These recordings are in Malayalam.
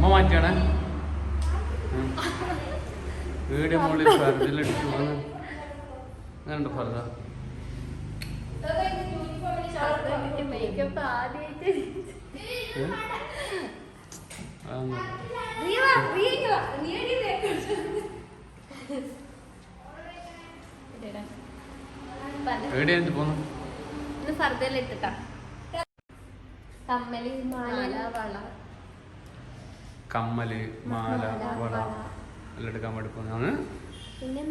അമ്മ മാറ്റിയാണ് വീട് മുകളിൽ ഫർദിലിട്ട് അങ്ങനെയുണ്ട് ഫർദ മേക്കപ്പ് ആദ്യമായിട്ട് ഏ? അതൊന്നും. നീ വാ, നീ ഇങ്ങ് വാ. നീ എടി മേക്കപ്പ് ഇതെടാ. പല. എവിടെയാ ഇത് പോന്നു ഇത് കമ്മൽ മാല വള കമ്മൽ മാല വള. എല്ലാം എടുക്കാൻ വേണ്ടി പോകുന്നതാണ്. പിന്നെ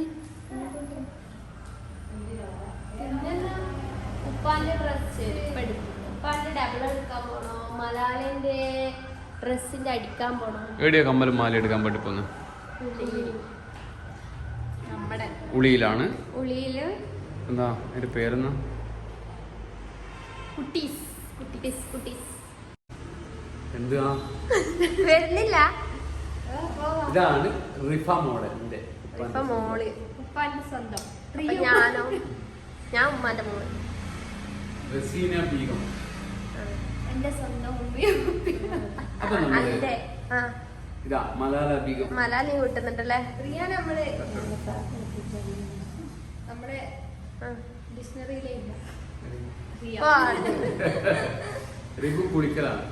ഉപ്പാന്റെ ഡ്രസ് ഉപ്പാന്റെ ഡബിൾ എടുക്കാൻ പോണോ? മലാലിന്റെ ഡ്രസ്സിന്റെ അടിക്കാൻ പോണോ? എവിടെയാ കമ്മലും മാല എടുക്കാൻ വേണ്ടി പോകുന്നത്? ഉളിയിലാണ് ഉളിയിൽ എന്താ? എന്റെ പേരെന്നാ കുട്ടീസ്. കുട്ടീസ് കുട്ടീസ്. എന്തുവാ? വരുന്നില്ല. ഇതാണ് റിഫ മോഡലിന്റെ ഇപ്പൊ മോൾ. ഉപ്പാന്റെ സ്വന്തം. ഞാനോ? ഞാൻ ഉമ്മാന്റെ മോൾ. റസീന ബീഗം. എന്റെ സ്വന്തം ഉമ്മയും അപ്പൊ ആ. ഇതാ മലാല ബീഗം. മലാലി കിട്ടുന്നുണ്ടല്ലേ റിയ നമ്മൾ നമ്മളെ ഡിക്ഷണറിയിലേ ഇല്ല റിഫു കുളിക്കലാണ്.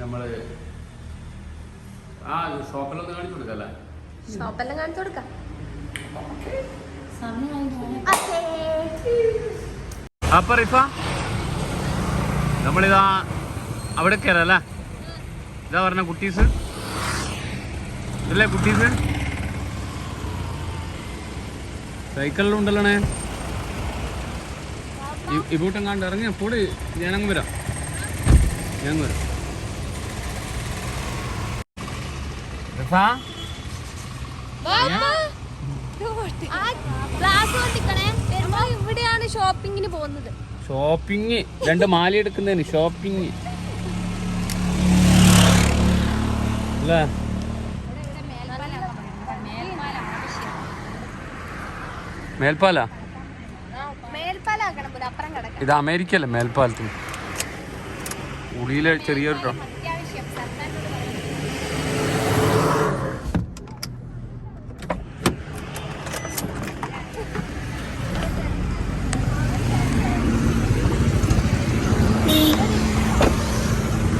നമ്മൾ ആ ഷോപ്പെല്ലാം കാണിച്ചു കൊടുക്കല്ലേ ഷോപ്പെല്ലാം കാണിച്ചു കൊടുക്കാം അപ്പൊ റിഫ നമ്മളിതാ അവിടെ കയറല്ലേ ഇതാ പറഞ്ഞ കുട്ടീസ്. ഇതല്ലേ കുട്ടീസ്? സൈക്കിളിലും ഇവൂട്ടം കണ്ട് ഇറങ്ങി പൊടി ഞാനങ്ങ് വരാം. ഞാൻ വരാം. ഇവിടെയാണ് ഷോപ്പിങ്ങിന് പോകുന്നത്. ഷോപ്പിംഗ് രണ്ട് മാല എടുക്കുന്നതിന് ഷോപ്പിംഗ് അല്ലേ? മേൽപ്പാല മേൽപ്പാലാക്കണം പോലെ അപ്പുറം കിടക്കാം ഇത് അമേരിക്ക അല്ലേ മേൽപ്പാലത്തിന്? ഉളിയിലെ ചെറിയൊരു.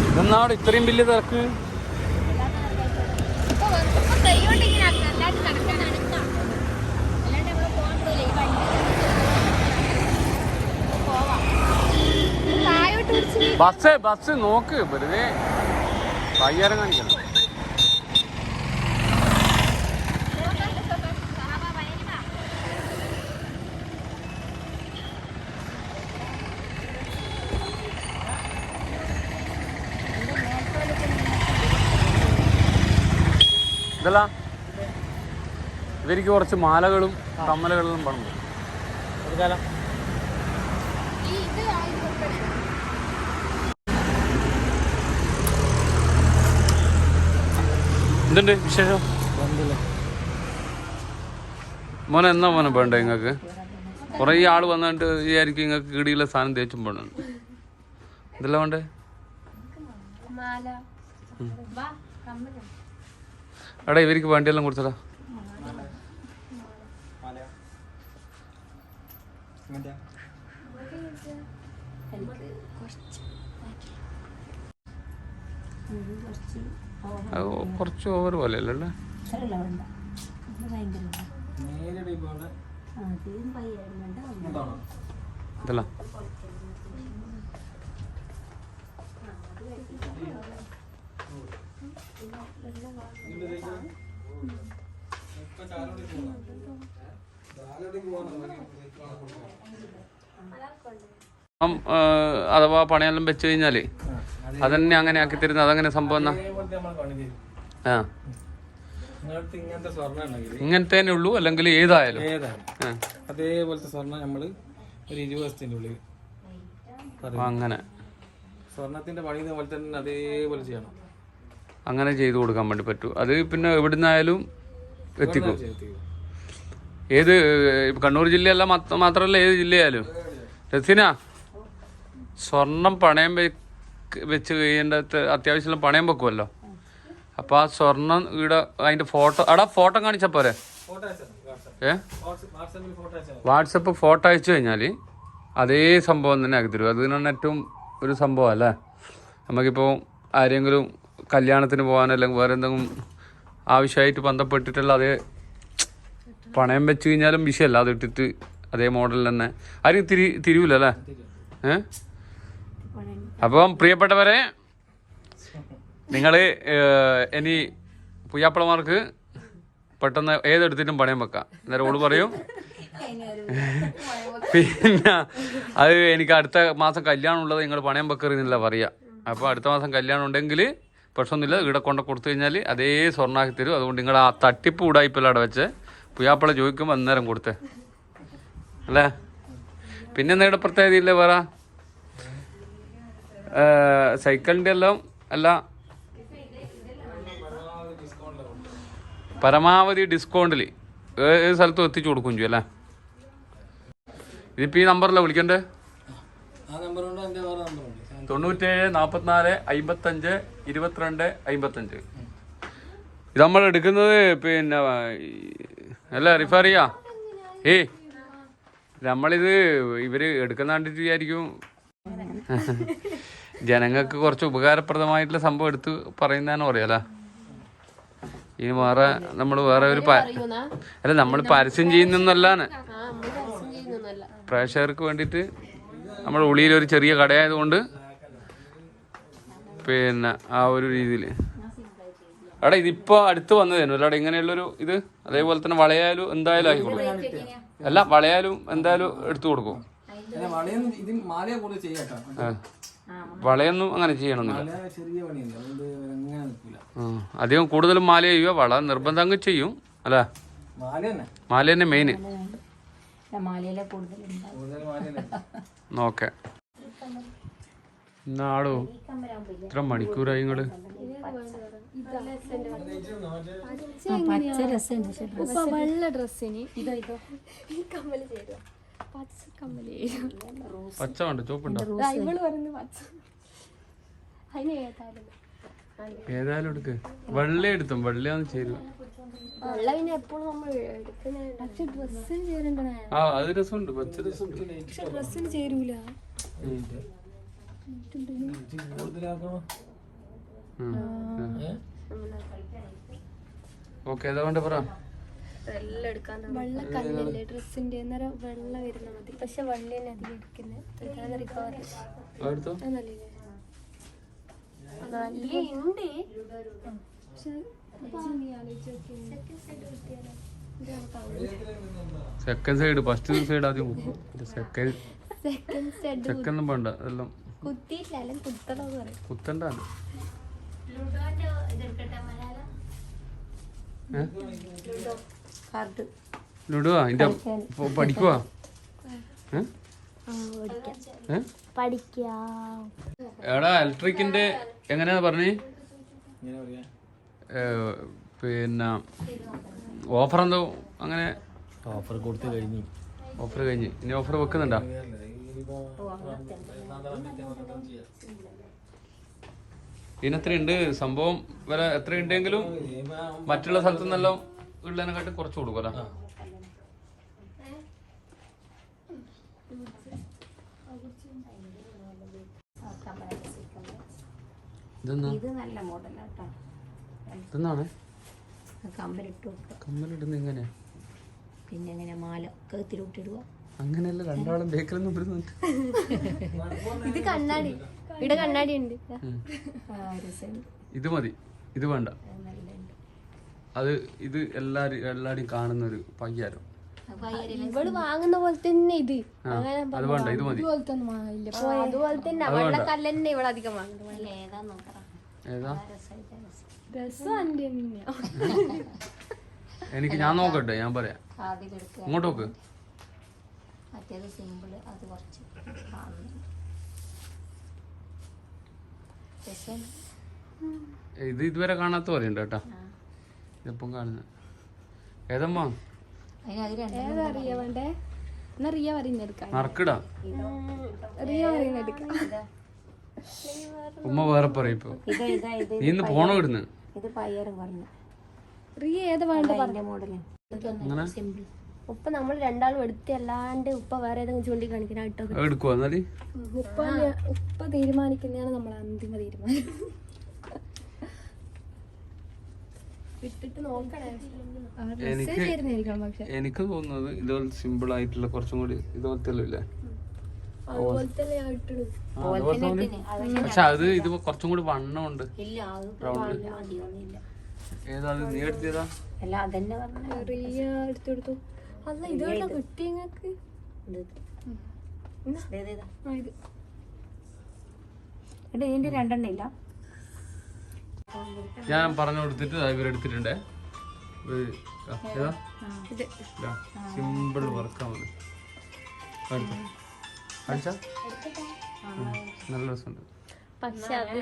ഇതെന്നാവിടെ ഇത്രയും വലിയ തിരക്ക് ഇപ്പൊ വ- ഇപ്പൊ കൈകൊണ്ട് ഇങ്ങനെ ആക്കണം. അല്ലാണ്ട് നടക്കാൻ അനക്കാം. അല്ലാണ്ട് നമ്മൾ പോകാൻ പോയില്ലേ, ഈ വണ്ടി പോവാം. താഴോട്ട് പിടിച്ച് ബസ് ബസ് നോക്ക് വെറുതെ. വയ്യാരം ഇതല്ല? ഇവർക്ക് കുറച്ച് മാലകളും കമ്മലകളും പണം ഈ ഇത് വാങ്ങി കൊടുക്കണേ. എന്തുണ്ട് വിശേഷം? മോനെ എന്നാ മോനെ വേണ്ട നിങ്ങൾക്ക് കുറേ ആൾ വന്നിട്ട് വിചാരിക്കും നിങ്ങൾക്ക് കീടിയുള്ള സാധനം തേച്ചും പോകണം ഇതെല്ലാം വേണ്ടേ? എടാ ഇവർക്ക് വണ്ടിയെല്ലാം കൊടുത്തടാ. എനിക്ക് കുറച്ച് അത് കുറച്ച് ഓവർ പോലെ അല്ലേ ഇതല്ല. അഥവാ പണിയെല്ലാം വെച്ച് കഴിഞ്ഞാൽ അതന്നെ അങ്ങനെ ആക്കി തരുന്നത് അതങ്ങനെ സംഭവം എന്നാ? ആ. ഇങ്ങനത്തെ തന്നെ ഉള്ളൂ അല്ലെങ്കിൽ ഏതായാലും? അതേപോലത്തെ സ്വർണം നമ്മൾ ഒരു ഇരുപത് വർഷത്തിന്റെ ഉള്ളിൽ അങ്ങനെ. സ്വർണത്തിന്റെ പണി പോലെ തന്നെ അതേപോലെ ചെയ്യണം. അങ്ങനെ ചെയ്തു കൊടുക്കാൻ വേണ്ടി പറ്റൂ. അത് പിന്നെ എവിടുന്നായാലും എത്തിക്കും. ഏത് കണ്ണൂർ ജില്ലയല്ല മാത്രമല്ല ഏത് ജില്ലയായാലും. രസിന സ്വർണം പണയം വെച്ച് കഴിയേണ്ട അത്യാവശ്യം പണയം വെക്കുമല്ലോ അപ്പോൾ ആ സ്വർണം ഇവിടെ അതിന്റെ ഫോട്ടോ അടാ ഫോട്ടോ കാണിച്ചാൽ പോരെ. ഏ? വാട്സപ്പ് ഫോട്ടോ അയച്ചു കഴിഞ്ഞാൽ അതേ സംഭവം തന്നെ ആക്കി തരും. അതിനാണ് ഏറ്റവും ഒരു സംഭവം അല്ലേ? നമുക്കിപ്പോൾ ആരെങ്കിലും കല്യാണത്തിന് പോകാൻ അല്ലെങ്കിൽ വേറെ എന്തെങ്കിലും ആവശ്യമായിട്ട് ബന്ധപ്പെട്ടിട്ടുള്ള അതേ പണയം വെച്ച് കഴിഞ്ഞാലും വിഷയമല്ല. അത് ഇട്ടിട്ട് അതേ മോഡലിൽ തന്നെ. ആരും തിരി തിരിവില്ലല്ലേ ഏ? അപ്പം പ്രിയപ്പെട്ടവരെ നിങ്ങൾ ഇനി പുയ്യാപ്പിളമാർക്ക് പെട്ടെന്ന് ഏതെടുത്തിട്ടും പണയം വെക്കാം. അന്നേരം ഓൾ പറയും. പിന്നെ അത് എനിക്ക് അടുത്ത മാസം കല്യാണം ഉള്ളത് നിങ്ങൾ പണയം വെക്കറിന്നില്ല പറയാ. അപ്പോൾ അടുത്ത മാസം കല്യാണം ഉണ്ടെങ്കിൽ പ്രശ്നമൊന്നുമില്ല. ഇവിടെ കൊണ്ട കൊടുത്തു കഴിഞ്ഞാൽ അതേ സ്വർണാക്കി തരും. അതുകൊണ്ട് നിങ്ങൾ ആ തട്ടിപ്പ് ഉടായ്പല്ല അവിടെ വെച്ച് പുയ്യാപ്പിള ചോദിക്കുമ്പോൾ അന്നേരം കൊടുത്തേ. അല്ലേ? പിന്നെ എന്തെങ്കിലും പ്രത്യേകത ഇല്ലേ വേറെ? സൈക്കിളിന്റെ എല്ലാം അല്ല. പരമാവധി ഡിസ്കൗണ്ടിൽ ഏത് സ്ഥലത്തും എത്തിച്ചു കൊടുക്കും ചെയ്യും അല്ലേ? ഇതിപ്പോൾ ഈ നമ്പറിലാണ് വിളിക്കണ്ടേ? തൊണ്ണൂറ്റേഴ് നാൽപ്പത്തിനാല് അമ്പത്തഞ്ച് ഇരുപത്തിരണ്ട് അമ്പത്തഞ്ച് ഇത് നമ്മൾ എടുക്കുന്നത് പിന്നെ അല്ല അല്ല റിഫറിയാ ഏയ് നമ്മളിത് ഇവർ എടുക്കുന്ന കണ്ടിട്ട് വിചാരിക്കും. ജനങ്ങൾക്ക് കുറച്ച് ഉപകാരപ്രദമായിട്ടുള്ള സംഭവം എടുത്ത് പറയുന്നതാണ് പറയാലോ ഇനി വേറെ നമ്മൾ വേറെ ഒരു അല്ല നമ്മൾ പരസ്യം ചെയ്യുന്നൊന്നല്ലാണ്. പ്രേക്ഷകർക്ക് വേണ്ടിയിട്ട് നമ്മുടെ ഉള്ളിയിൽ ഒരു ചെറിയ കടയായതുകൊണ്ട് പിന്നെ ആ ഒരു രീതിയിൽ എടാ ഇതിപ്പോ അടുത്ത് വന്നതേനു അല്ലാടെ ഇങ്ങനെയുള്ളൊരു ഇത് അതേപോലെ തന്നെ വളയാലും എന്തായാലും ആക്കി കൊടുക്കും. അല്ല വളയാലും എന്തായാലും എടുത്തു കൊടുക്കും. വളയൊന്നും അങ്ങനെ ചെയ്യണമെന്നില്ല. അധികം കൂടുതലും മാല ചെയ്യുക വള നിർബന്ധം അങ്ങ് ചെയ്യും അല്ല? മാല തന്നെ. മാല തന്നെ മെയിൻ മാലയിലെ കൂടുതലുണ്ടാവും കൂടുതൽ മാല തന്നെ ഓക്കെ. എന്നാടോ ഇത്ര മണിക്കൂറായി നിങ്ങൾ പച്ച ഡ്രസ്സിന്. ഇതോ ഇതോ. ഈ കമ്മൽ ചേരുക പച്ച കമ്മൽ പച്ച വേണ്ട ചോപ്പുണ്ടോ ഇവൾ പറയുന്നത് പച്ച. അതിന് ഏതായാലും ഏതായാലും എടുക്ക്. വെള്ള എടുത്തും വെള്ളയാന്ന് ചേരുവ വെള്ള പിന്നെ എപ്പോഴും നമ്മൾ എടുക്കുന്ന പക്ഷെ ഡ്രസ്സിന് ചേരണ്ടേ ആ അത് രസമുണ്ട് പച്ച രസമുണ്ട് പക്ഷെ ഡ്രസ്സിന് ചേരൂല. കൂടുതലാക്കണോ? ഓക്കെ ഏതാ വേണ്ട പറ. വെള്ള എടുക്കാൻ വെള്ള കല്ലല്ലേ ഡ്രസ്സിന്റെ അന്നേരം വെള്ള വരുന്ന മതി. പക്ഷെ വെള്ള തന്നെ അധികം എടുക്കുന്നത്? റിക്കവർ ഉണ്ട് സെക്കൻഡ് സൈഡ് ഫസ്റ്റ് സൈഡ് ആദ്യം സെക്കൻഡ് സെക്കൻഡ് വേണ്ട എല്ലാം കുത്തിയിട്ടില്ല കുത്തണമെന്ന് പറയും. കുത്തണ്ട കാർഡ്. അതിന്റെ പഠിക്കുവാ? പഠിക്കാം. എടാ ഇലക്ട്രിക്കിന്റെ എങ്ങനെയാ പറഞ്ഞേ? പിന്നെ ഓഫർ എന്തോ അങ്ങനെ ഓഫർ കൊടുത്തു കഴിഞ്ഞു. ഓഫർ കഴിഞ്ഞ്. ഇനി ഓഫർ വെക്കുന്നുണ്ടോ? ഇതിനെത്രയുണ്ട് സംഭവം വില എത്രയുണ്ടെങ്കിലും മറ്റുള്ള സ്ഥലത്തു നിന്നെല്ലാം ഉള്ളതിനെക്കാട്ടി കുറച്ച് ഇതെന്നാണ് കമ്മലിടുന്ന പിന്നെ എങ്ങനെ മാല കഴുത്തിലൂട്ടിടുക അങ്ങനെയല്ല രണ്ടാളും ബേക്കറിൽ വരുന്നുണ്ട് ഇത് കണ്ണാടി. ഇവിടെ കണ്ണാടി ഉണ്ട്. ഇത് മതി. ഇത് വേണ്ട. അത് ഇത് എല്ലാരും എല്ലാരും കാണുന്ന ഒരു പയ്യാരം ഇവൾ വാങ്ങുന്ന പോലെ തന്നെ ഇത്. ആ, അത് വേണ്ട ഇത് മതി. ഇതുപോലത്തെ ഒന്നും വാങ്ങില്ല അതുപോലെ തന്നെ വെള്ള കല്ല് തന്നെ ഇവിടെ അധികം വാങ്ങുന്നത്. ഏതാ എനിക്ക് ഞാൻ നോക്കട്ടെ ഞാൻ പറയാം. ഇങ്ങോട്ട് നോക്ക്. ഇത് ഇതുവരെ കാണാത്ത പറയുന്നുണ്ട് കേട്ടാ. ഇതിപ്പം കാണുന്നത്. ഏതമ്മ? ഉമ്മ വേറെ പറയും ഇപ്പൊ. ഇതാ നീ ഇന്ന് പോണോ ഇടുന്നു പറഞ്ഞു. റിയ ഏത് വേണ്ട എന്റെ മോഡൽ. അങ്ങനെ ഉപ്പ നമ്മൾ രണ്ടാളും എടുത്ത് അല്ലാണ്ട് ഉപ്പ വേറെ ഏതെങ്കിലും ചൂണ്ടി എടുക്കുവോ ഉപ്പ ഉപ്പ തീരുമാനിക്കുന്നതാണ് നമ്മൾ അന്തിമ തീരുമാനം. എനിക്ക് പക്ഷെ. എനിക്ക് തോന്നുന്നത് ഇതുപോലെ സിമ്പിൾ ആയിട്ടുള്ള കുറച്ചും കൂടി ഇതുപോലത്തെ ഇല്ലേ പക്ഷെ അത് ഇത് കുറച്ചും കൂടി വണ്ണം ഉണ്ട് ഏതാ നീ എടുത്തതാ ഇതിന്റെ രണ്ടെണ്ണം ഇല്ല. ഞാൻ പറഞ്ഞു കൊടുത്തിട്ട് ഇവർ ഇവരെടുത്തിട്ടുണ്ടേ സിമ്പിൾ വർക്കാ മതി കാണിച്ചോ? കാണിച്ചാ? നല്ല രസമുണ്ട്. പക്ഷെ അത്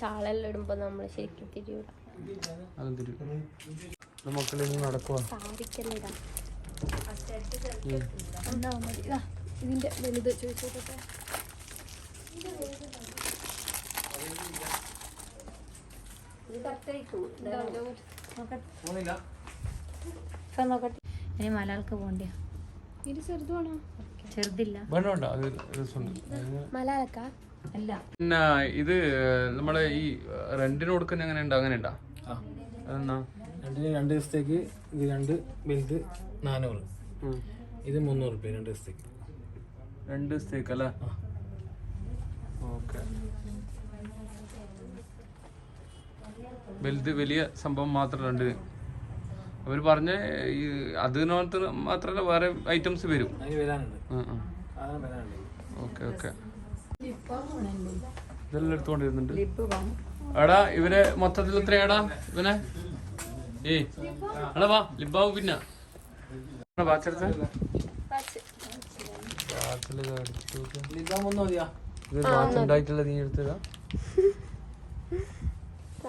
ഷാളെല്ലാം ഇടുമ്പോ ശരിക്കും തിരിയൂല മക്കളെ മതി. ദാ, ഇതിന്റെ വലുത് ചോദിച്ചോട്ടെ പോകുന്നില്ല ഇപ്പൊ നോക്കട്ടെ ഇനി മലയാൾക്ക് പോണ്ടിയ. ഇത് ചെറുതാണോ ചെറുതില്ല. അല്ല. പിന്നെ ഇത് നമ്മളെ ഈ റെന്റിന് കൊടുക്കുന്ന എങ്ങനെ ഉണ്ട് അങ്ങനെ ഉണ്ടാ അതെന്നാ രണ്ടിന് രണ്ട് ദിവസത്തേക്ക് ഇത് രണ്ട് വലുത് നാനൂറ്. ഇത് മുന്നൂറ് രൂപ രണ്ട് ദിവസത്തേക്ക്. രണ്ട് ദിവസത്തേക്ക് അല്ലേ? ഓക്കെ. വലുത് വലിയ സംഭവം മാത്രം ഉണ്ട് അവർ പറഞ്ഞ ഈ അതിനകത്ത് മാത്രമല്ല വേറെ ഐറ്റംസ് വരും. Okay okay. ഇതെല്ലാം എടുത്തുകൊണ്ടിരുന്നുണ്ട്. എടാ ഇവരെ മൊത്തത്തിൽ എത്രയാടാ ഇവനെ? ഏ എടാ വാ ലിബാവും പിന്നെ. മതിയാ? ഇത് വാച്ച് ഉണ്ടായിട്ടുള്ള നീ എടുത്തതാ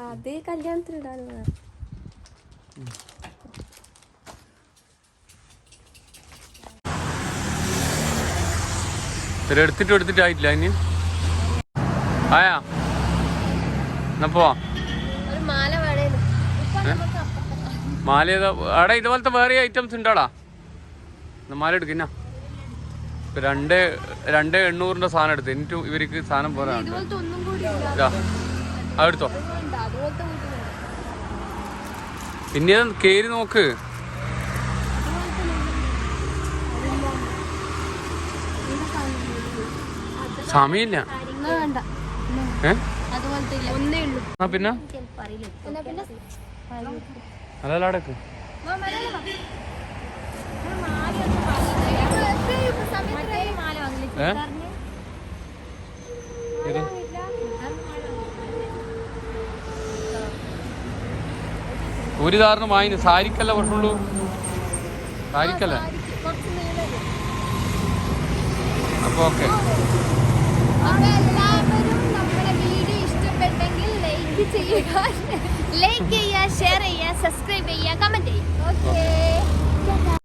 അത് കല്യാണത്തിന് ഇടാനുള്ള എടുത്തിട്ട് എടുത്തിട്ട് ആയിട്ടില്ല ഇനി. ആയാ. എന്നാ പോവാ. ഒരു മാല ഏതാ അവിടെ ഇതുപോലത്തെ വേറെ ഐറ്റംസ് ഉണ്ടോടാ? എന്നാ മാല എടുക്കുന്ന രണ്ട് രണ്ട് എണ്ണൂറിന്റെ സാധനം എടുത്ത്. എനിക്ക് ഇവർക്ക് സാധനം പോരാ. അതെടുത്തോ പിന്നെ കേരി നോക്ക്. സമയമില്ല. പിന്നെ? അതല്ല അടക്ക് ഏ ഇത് ഒരു ധാരണം വാങ്ങിന് സാരിക്കല്ല കുറച്ചുള്ളൂ? സാരിക്കല്ല? അപ്പൊ ഓക്കെ. ലൈക്ക് ചെയ്യുക ലൈക്ക് ചെയ്യുക ഷെയർ ചെയ്യുക സബ്സ്ക്രൈബ് ചെയ്യുക കമന്റ് ചെയ്യുക. ഓക്കേ.